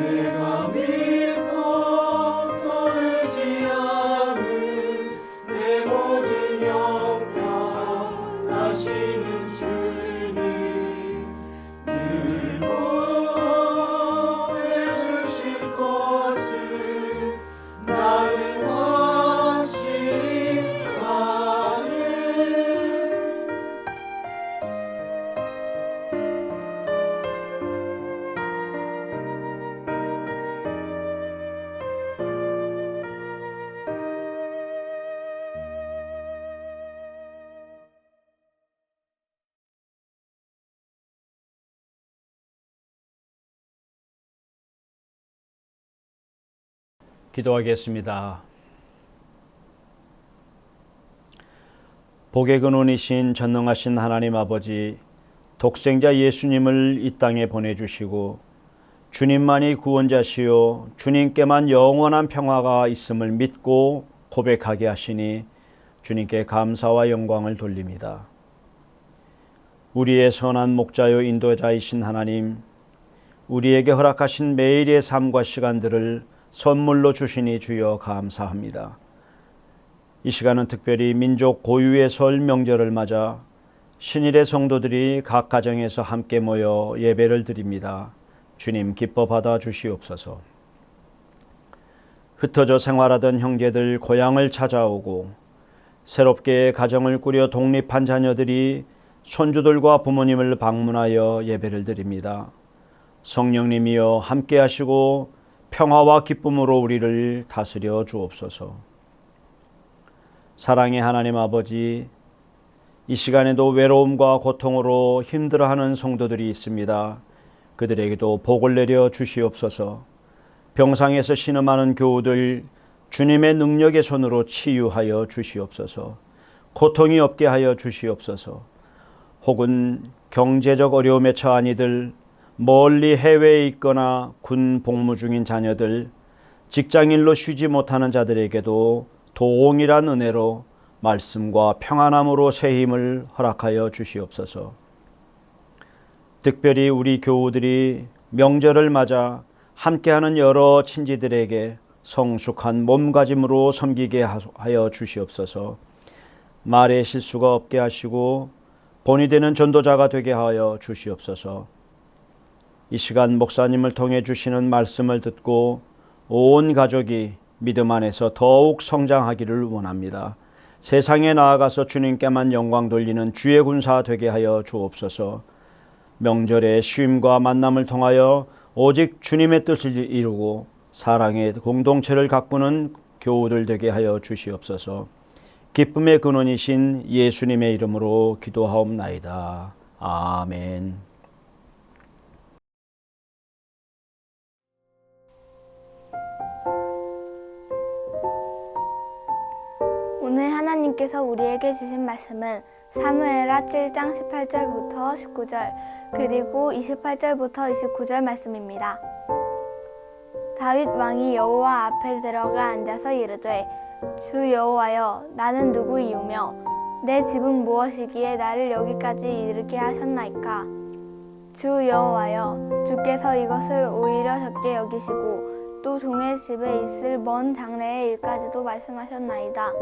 내가 기도하겠습니다. 복의 근원이신 전능하신 하나님 아버지, 독생자 예수님을 이 땅에 보내주시고 주님만이 구원자시요 주님께만 영원한 평화가 있음을 믿고 고백하게 하시니 주님께 감사와 영광을 돌립니다. 우리의 선한 목자요 인도자이신 하나님, 우리에게 허락하신 매일의 삶과 시간들을 선물로 주시니 주여 감사합니다. 이 시간은 특별히 민족 고유의 설 명절을 맞아 신일의 성도들이 각 가정에서 함께 모여 예배를 드립니다. 주님 기뻐 받아 주시옵소서. 흩어져 생활하던 형제들 고향을 찾아오고 새롭게 가정을 꾸려 독립한 자녀들이 손주들과 부모님을 방문하여 예배를 드립니다. 성령님이여 함께 하시고 평화와 기쁨으로 우리를 다스려 주옵소서. 사랑의 하나님 아버지, 이 시간에도 외로움과 고통으로 힘들어하는 성도들이 있습니다. 그들에게도 복을 내려 주시옵소서. 병상에서 신음하는 교우들 주님의 능력의 손으로 치유하여 주시옵소서. 고통이 없게 하여 주시옵소서. 혹은 경제적 어려움에 처한 이들 멀리 해외에 있거나 군 복무 중인 자녀들, 직장일로 쉬지 못하는 자들에게도 동일한 은혜로 말씀과 평안함으로 새 힘을 허락하여 주시옵소서. 특별히 우리 교우들이 명절을 맞아 함께하는 여러 친지들에게 성숙한 몸가짐으로 섬기게 하여 주시옵소서. 말에 실수가 없게 하시고 본이 되는 전도자가 되게 하여 주시옵소서. 이 시간 목사님을 통해 주시는 말씀을 듣고 온 가족이 믿음 안에서 더욱 성장하기를 원합니다. 세상에 나아가서 주님께만 영광 돌리는 주의 군사 되게 하여 주옵소서. 명절의 쉼과 만남을 통하여 오직 주님의 뜻을 이루고 사랑의 공동체를 가꾸는 교우들 되게 하여 주시옵소서. 기쁨의 근원이신 예수님의 이름으로 기도하옵나이다. 아멘. 오늘 하나님께서 우리에게 주신 말씀은 사무엘하 7장 18절부터 19절 그리고 28절부터 29절 말씀입니다. 다윗 왕이 여호와 앞에 들어가 앉아서 이르되 주 여호와여 나는 누구이오며 내 집은 무엇이기에 나를 여기까지 이르게 하셨나이까 주 여호와여 주께서 이것을 오히려 적게 여기시고 또 종의 집에 있을 먼 장래의 일까지도 말씀하셨나이다.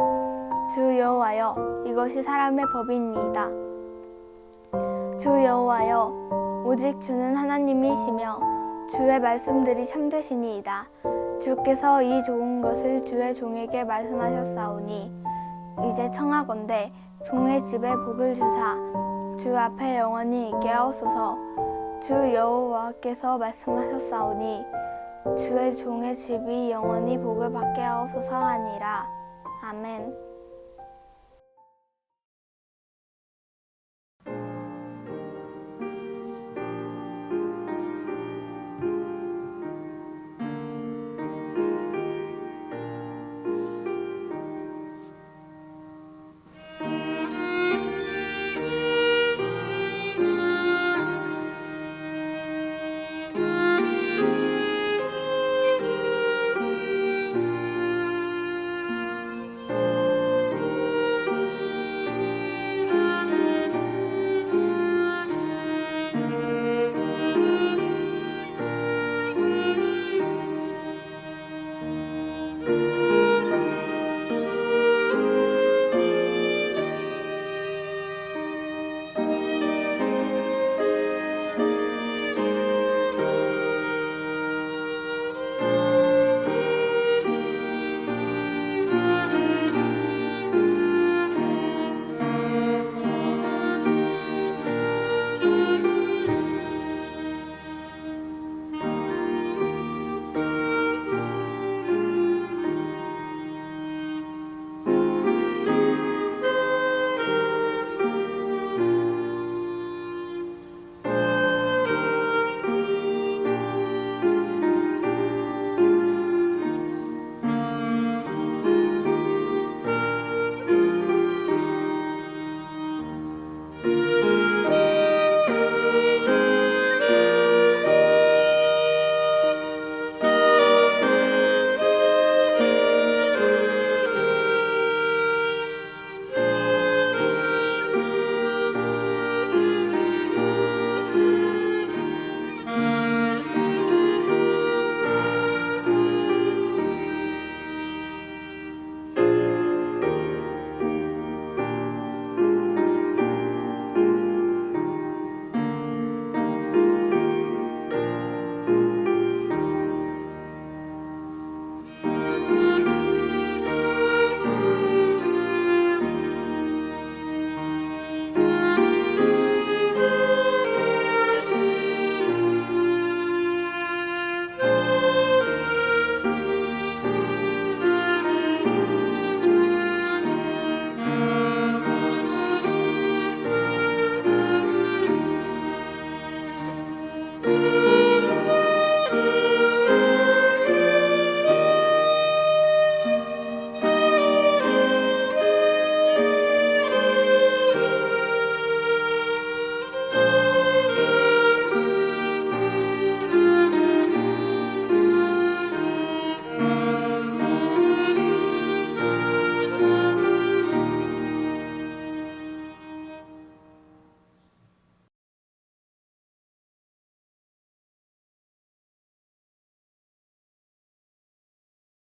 주 여호와여 이것이 사람의 법이니이다. 주 여호와여 오직 주는 하나님이시며 주의 말씀들이 참되시니이다. 주께서 이 좋은 것을 주의 종에게 말씀하셨사오니 이제 청하건대 종의 집에 복을 주사 주 앞에 영원히 있게 하옵소서 주 여호와께서 말씀하셨사오니 주의 종의 집이 영원히 복을 받게 하옵소서 하니라 아멘.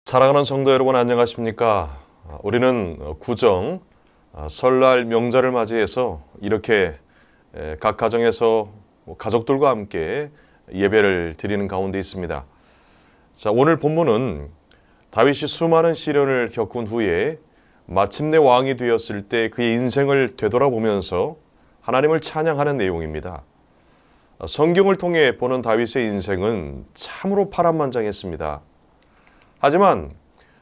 사랑하는 성도 여러분 안녕하십니까? 아, 우리는 어, 구정 아, 설날 명절을 맞이해서 이렇게 에, 각 가정에서 뭐 가족들과 함께 예배를 드리는 가운데 있습니다. 자, 오늘 본문은 다윗이 수많은 시련을 겪은 후에 마침내 왕이 되었을 때 그의 인생을 되돌아보면서 하나님을 찬양하는 내용입니다. 아, 성경을 통해 보는 다윗의 인생은 참으로 파란만장했습니다. 하지만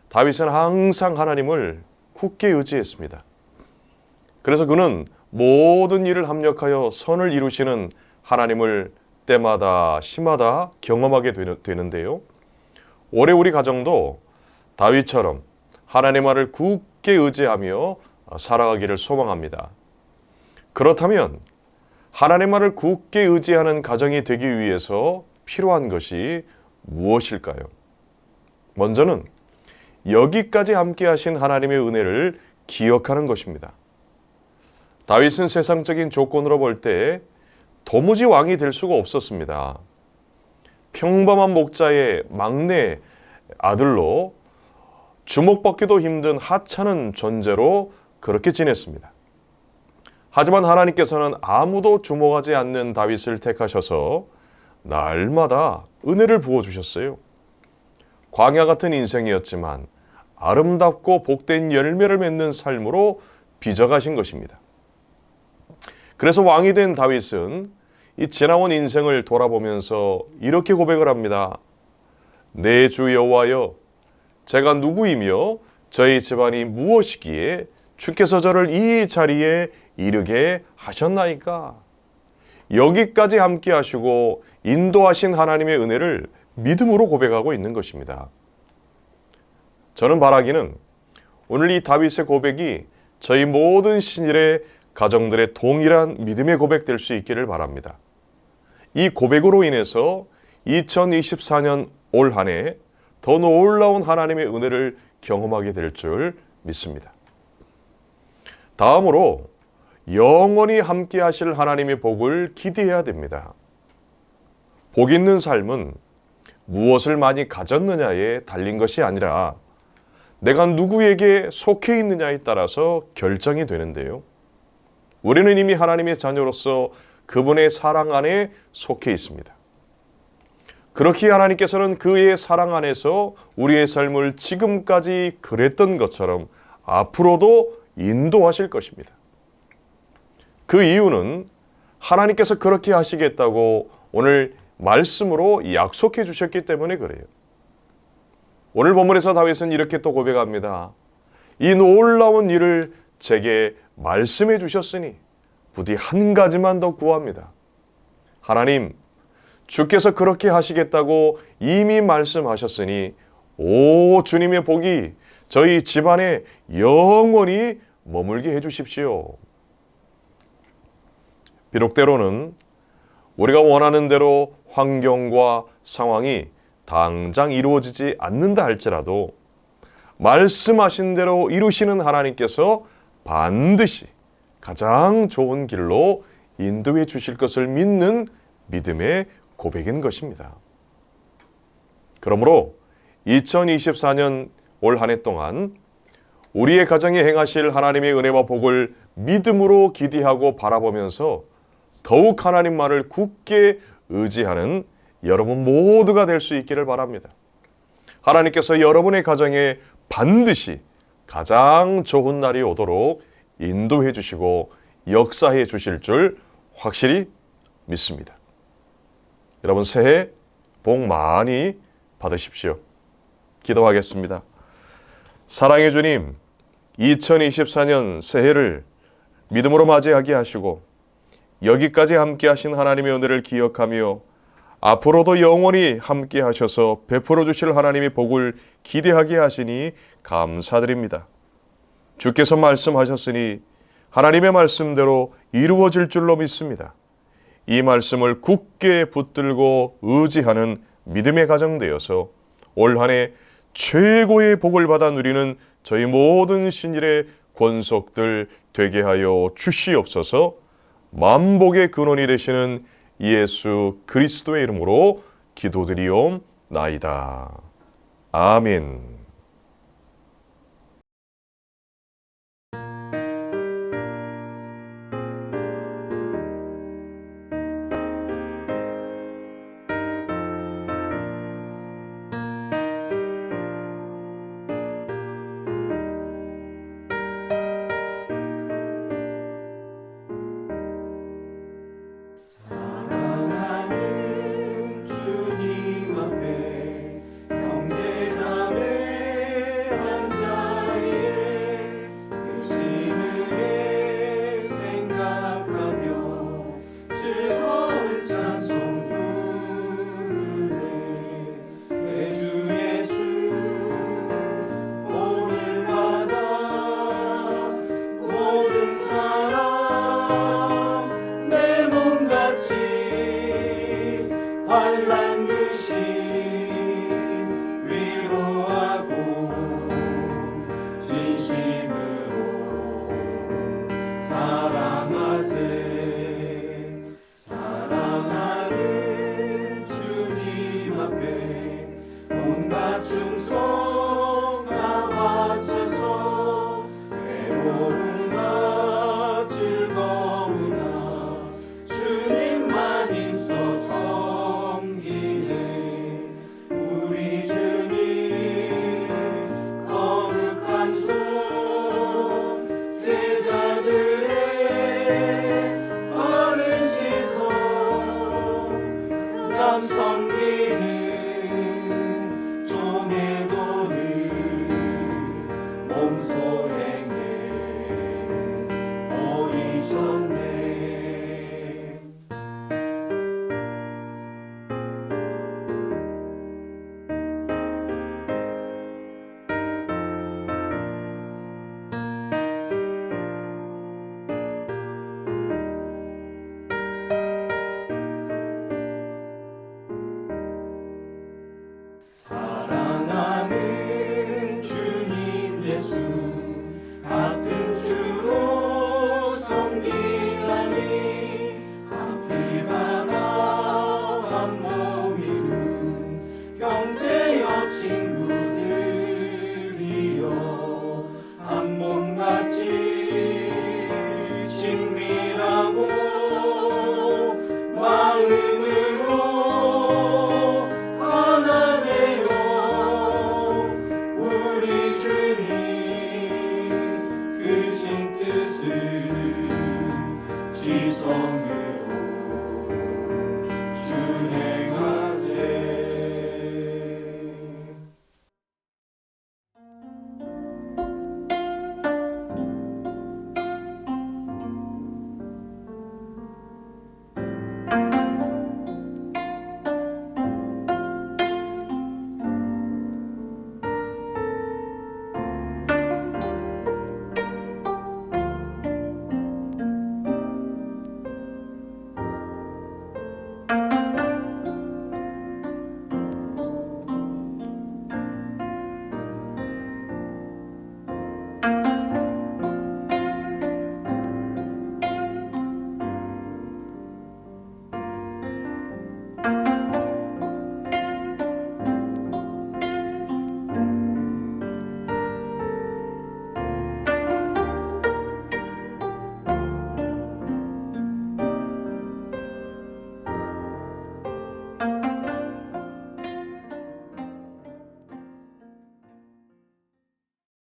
다윗은 항상 하나님을 굳게 의지했습니다. 그래서 그는 모든 일을 합력하여 선을 이루시는 하나님을 때마다 시마다 경험하게 되는- 되는데요. 올해 우리 가정도 다윗처럼 하나님만을 굳게 의지하며 살아가기를 소망합니다. 그렇다면 하나님만을 굳게 의지하는 가정이 되기 위해서 필요한 것이 무엇일까요? 먼저는 여기까지 함께 하신 하나님의 은혜를 기억하는 것입니다. 다윗은 세상적인 조건으로 볼 때 도무지 왕이 될 수가 없었습니다. 평범한 목자의 막내 아들로 주목받기도 힘든 하찮은 존재로 그렇게 지냈습니다. 하지만 하나님께서는 아무도 주목하지 않는 다윗을 택하셔서 날마다 은혜를 부어 주셨어요. 광야 같은 인생이었지만 아름답고 복된 열매를 맺는 삶으로 빚어가신 것입니다. 그래서 왕이 된 다윗은 이 지나온 인생을 돌아보면서 이렇게 고백을 합니다. 내 주 여호와여 제가 누구이며 저희 집안이 무엇이기에 주께서 저를 이 자리에 이르게 하셨나이까? 여기까지 함께 하시고 인도하신 하나님의 은혜를 믿음으로 고백하고 있는 것입니다. 저는 바라기는 오늘 이 다윗의 고백이 저희 모든 신일의 가정들의 동일한 믿음의 고백 될 수 있기를 바랍니다. 이 고백으로 인해서 2024년 올 한 해 더 놀라운 하나님의 은혜를 경험하게 될 줄 믿습니다. 다음으로 영원히 함께 하실 하나님의 복을 기대해야 됩니다. 복 있는 삶은 무엇을 많이 가졌느냐에 달린 것이 아니라 내가 누구에게 속해 있느냐에 따라서 결정이 되는데요. 우리는 이미 하나님의 자녀로서 그분의 사랑 안에 속해 있습니다. 그렇게 하나님께서는 그의 사랑 안에서 우리의 삶을 지금까지 그랬던 것처럼 앞으로도 인도하실 것입니다. 그 이유는 하나님께서 그렇게 하시겠다고 오늘 말씀으로 약속해 주셨기 때문에 그래요. 오늘 본문에서 다윗은 이렇게 또 고백합니다. 이 놀라운 일을 제게 말씀해 주셨으니 부디 한 가지만 더 구합니다. 하나님, 주께서 그렇게 하시겠다고 이미 말씀하셨으니 오 주님의 복이 저희 집안에 영원히 머물게 해 주십시오. 비록 때로는 우리가 원하는 대로 환경과 상황이 당장 이루어지지 않는다 할지라도 말씀하신 대로 이루시는 하나님께서 반드시 가장 좋은 길로 인도해 주실 것을 믿는 믿음의 고백인 것입니다. 그러므로 2024년 올 한 해 동안 우리의 가정에 행하실 하나님의 은혜와 복을 믿음으로 기대하고 바라보면서 더욱 하나님만을 굳게 의지하는 여러분 모두가 될 수 있기를 바랍니다. 하나님께서 여러분의 가정에 반드시 가장 좋은 날이 오도록 인도해 주시고 역사해 주실 줄 확실히 믿습니다. 여러분 새해 복 많이 받으십시오. 기도하겠습니다. 사랑의 주님, 2024년 새해를 믿음으로 맞이하게 하시고 여기까지 함께 하신 하나님의 은혜를 기억하며 앞으로도 영원히 함께 하셔서 베풀어 주실 하나님의 복을 기대하게 하시니 감사드립니다. 주께서 말씀하셨으니 하나님의 말씀대로 이루어질 줄로 믿습니다. 이 말씀을 굳게 붙들고 의지하는 믿음의 가정 되어서 올 한 해 최고의 복을 받아 누리는 저희 모든 신일의 권속들 되게 하여 주시옵소서 만복의 근원이 되시는 예수 그리스도의 이름으로 기도드리옵나이다. 아멘.